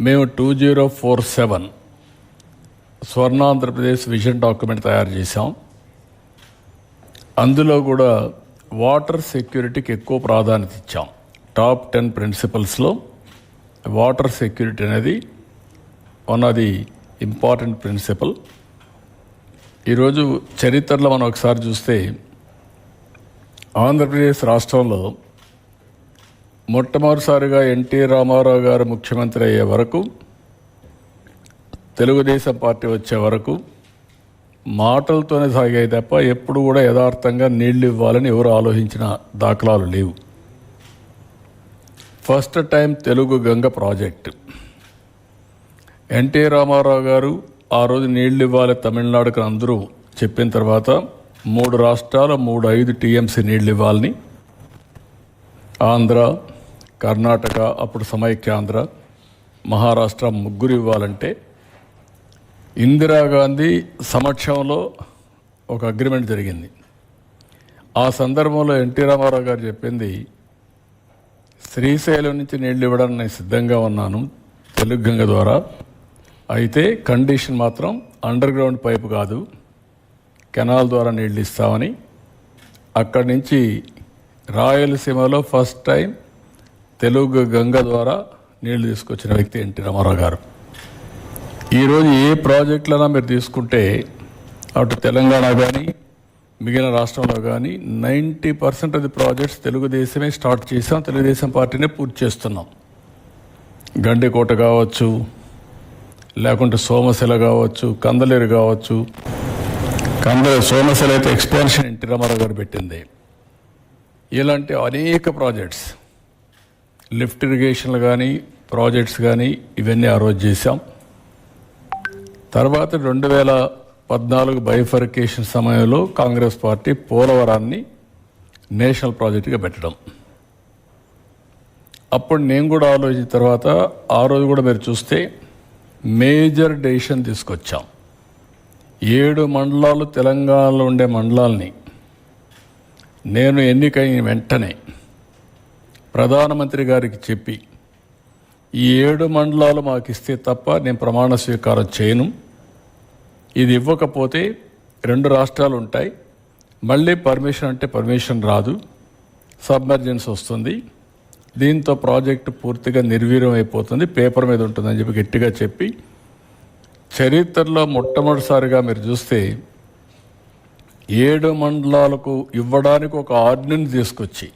మేము two zero four seven స్వర్ణాంధ్రప్రదేశ్ vision document తయారు చేశాం. అందులో కూడా వాటర్ సెక్యూరిటీకి ఎక్కువ ప్రాధాన్యత ఇచ్చాం. టాప్ టెన్ ప్రిన్సిపల్స్లో వాటర్ సెక్యూరిటీ అనేది one of the important principle ఈరోజు చరిత్రలో మనం ఒకసారి చూస్తే ఆంధ్రప్రదేశ్ రాష్ట్రంలో మొట్టమొదటిసారిగా ఎన్టీ రామారావు గారు ముఖ్యమంత్రి అయ్యే వరకు తెలుగుదేశం పార్టీ వచ్చే వరకు మాటలతోనే సాగాయి తప్ప ఎప్పుడు కూడా యథార్థంగా నీళ్ళు ఇవ్వాలని ఎవరు ఆలోచించిన దాఖలాలు లేవు. First time Telugu Ganga project. N T Ramarao గారు ఆ రోజు నీళ్ళు ఇవ్వాలి తమిళనాడుకు అందరూ చెప్పిన తర్వాత మూడు రాష్ట్రాల మూడు ఐదు టీఎంసీ నీళ్ళు ఇవ్వాలని ఆంధ్ర కర్ణాటక అప్పుడు సమైక్యాంధ్ర మహారాష్ట్ర ముగ్గురు ఇవ్వాలంటే ఇందిరాగాంధీ సమక్షంలో ఒక అగ్రిమెంట్ జరిగింది. ఆ సందర్భంలో ఎన్టీ రామారావు గారు చెప్పింది శ్రీశైలం నుంచి నీళ్ళు ఇవ్వడానికి నేను సిద్ధంగా ఉన్నాను తెలుగు గంగ ద్వారా. అయితే కండిషన్ మాత్రం అండర్ గ్రౌండ్ పైపు కాదు కెనాల్ ద్వారా నీళ్ళు ఇస్తామని. అక్కడి నుంచి రాయలసీమలో ఫస్ట్ టైం తెలుగు గంగ ద్వారా నీళ్ళు తీసుకొచ్చిన వ్యక్తి ఎన్టీ రామారావు గారు. ఈరోజు ఏ ప్రాజెక్టులైనా మీరు తీసుకుంటే అటు తెలంగాణ కానీ మిగిలిన రాష్ట్రంలో కానీ ninety percent of the projects తెలుగుదేశమే start చేసాం తెలుగుదేశం పార్టీనే పూర్తి చేస్తున్నాం. గండికోట కావచ్చు లేకుంటే సోమశిల కావచ్చు కందలేరు కావచ్చు కందలేరు సోమశిల అయితే ఎక్స్పాన్షన్ ఎన్టీ రామారావు గారు పెట్టింది. ఇలాంటి అనేక ప్రాజెక్ట్స్ లిఫ్ట్ ఇరిగేషన్లు కానీ ప్రాజెక్ట్స్ కానీ ఇవన్నీ ఆ రోజు చేశాం. తర్వాత రెండు వేల పద్నాలుగు బైఫర్కేషన్ సమయంలో కాంగ్రెస్ పార్టీ పోలవరాన్ని నేషనల్ ప్రాజెక్టుగా పెట్టడం. అప్పుడు నేను కూడా ఆలోచించిన తర్వాత ఆ రోజు కూడా మీరు చూస్తే మేజర్ డెసిషన్ తీసుకొచ్చాం. ఏడు మండలాలు తెలంగాణలో ఉండే మండలాల్ని. నేను ఎన్నికైన వెంటనే ప్రధానమంత్రి గారికి చెప్పి ఈ ఏడు మండలాలు మాకు ఇస్తే తప్ప నేను ప్రమాణ స్వీకారం చేయను. ఇది ఇవ్వకపోతే రెండు రాష్ట్రాలు ఉంటాయి. మళ్ళీ పర్మిషన్ అంటే పర్మిషన్ రాదు. సబ్మర్జెన్స్ వస్తుంది. దీంతో ప్రాజెక్టు పూర్తిగా నిర్వీర్యం అయిపోతుంది పేపర్ మీద ఉంటుందని చెప్పి గట్టిగా చెప్పి చరిత్రలో మొట్టమొదటిసారిగా మీరు చూస్తే ఏడు మండలాలకు ఇవ్వడానికి ఒక ఆర్డినెన్స్ తీసుకొచ్చి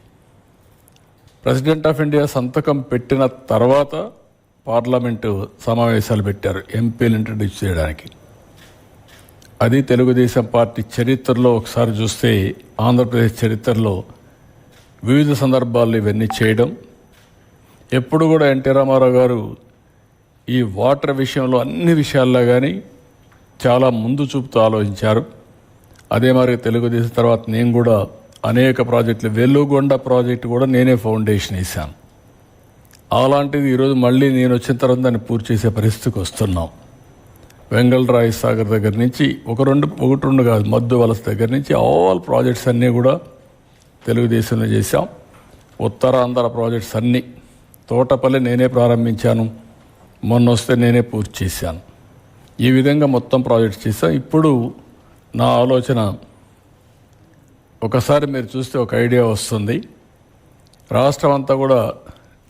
ప్రెసిడెంట్ ఆఫ్ ఇండియా సంతకం పెట్టిన తర్వాత పార్లమెంటు సమావేశాలు పెట్టారు ఎంపీలు ఇంట్రడ్యూస్ చేయడానికి. అది తెలుగుదేశం పార్టీ చరిత్రలో ఒకసారి చూస్తే ఆంధ్రప్రదేశ్ చరిత్రలో వివిధ సందర్భాల్లో ఇవన్నీ చేయడం. ఎప్పుడు కూడా ఎన్టీ రామారావు గారు ఈ వాటర్ విషయంలో అన్ని విషయాల్లో కానీ చాలా ముందు చూపుతూ ఆలోచించారు. అదే మరి తెలుగుదేశం తర్వాత నేను కూడా అనేక ప్రాజెక్టులు. వెల్లుగొండ ప్రాజెక్టు కూడా నేనే ఫౌండేషన్ వేశాను. అలాంటిది ఈరోజు మళ్ళీ నేను వచ్చిన తర్వాత దాన్ని పూర్తి చేసే పరిస్థితికి వస్తున్నాం. వెంగళరాయ సాగర్ దగ్గర నుంచి ఒక రెండు ఒకటి రెండు కాదు మద్దు వలస దగ్గర నుంచి ఆల్ ప్రాజెక్ట్స్ అన్నీ కూడా తెలుగుదేశంలో చేశాం. ఉత్తరాంధ్ర ప్రాజెక్ట్స్ అన్నీ. తోటపల్లి నేనే ప్రారంభించాను. మొన్న వస్తే నేనే పూర్తి చేశాను. ఈ విధంగా మొత్తం ప్రాజెక్ట్స్ చేశాం. ఇప్పుడు నా ఆలోచన ఒకసారి మీరు చూస్తే ఒక ఐడియా వస్తుంది. రాష్ట్రం అంతా కూడా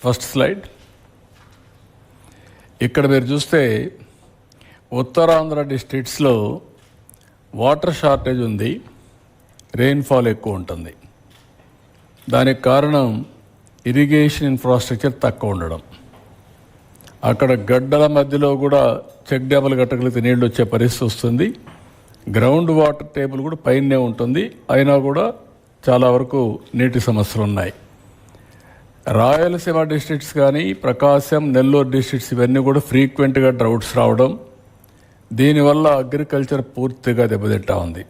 ఫస్ట్ స్లైడ్. ఇక్కడ మీరు చూస్తే ఉత్తరాంధ్ర డిస్ట్రిక్ట్స్లో వాటర్ షార్టేజ్ ఉంది రెయిన్ఫాల్ ఎక్కువ ఉంటుంది. దానికి కారణం ఇరిగేషన్ ఇన్ఫ్రాస్ట్రక్చర్ తక్కువ ఉండడం. అక్కడ గడ్డల మధ్యలో కూడా చెక్ డ్యాములు కట్టగలిగితే నీళ్ళు వచ్చే పరిస్థితి వస్తుంది. గ్రౌండ్ వాటర్ టేబుల్ కూడా పైనే ఉంటుంది. అయినా కూడా చాలా వరకు నీటి సమస్యలు ఉన్నాయి. రాయలసీమ డిస్ట్రిక్ట్స్ కానీ ప్రకాశం నెల్లూరు డిస్ట్రిక్ట్స్ ఇవన్నీ కూడా ఫ్రీక్వెంట్గా డ్రౌట్స్ రావడం దీనివల్ల అగ్రికల్చర్ పూర్తిగా దెబ్బతింటా ఉంది.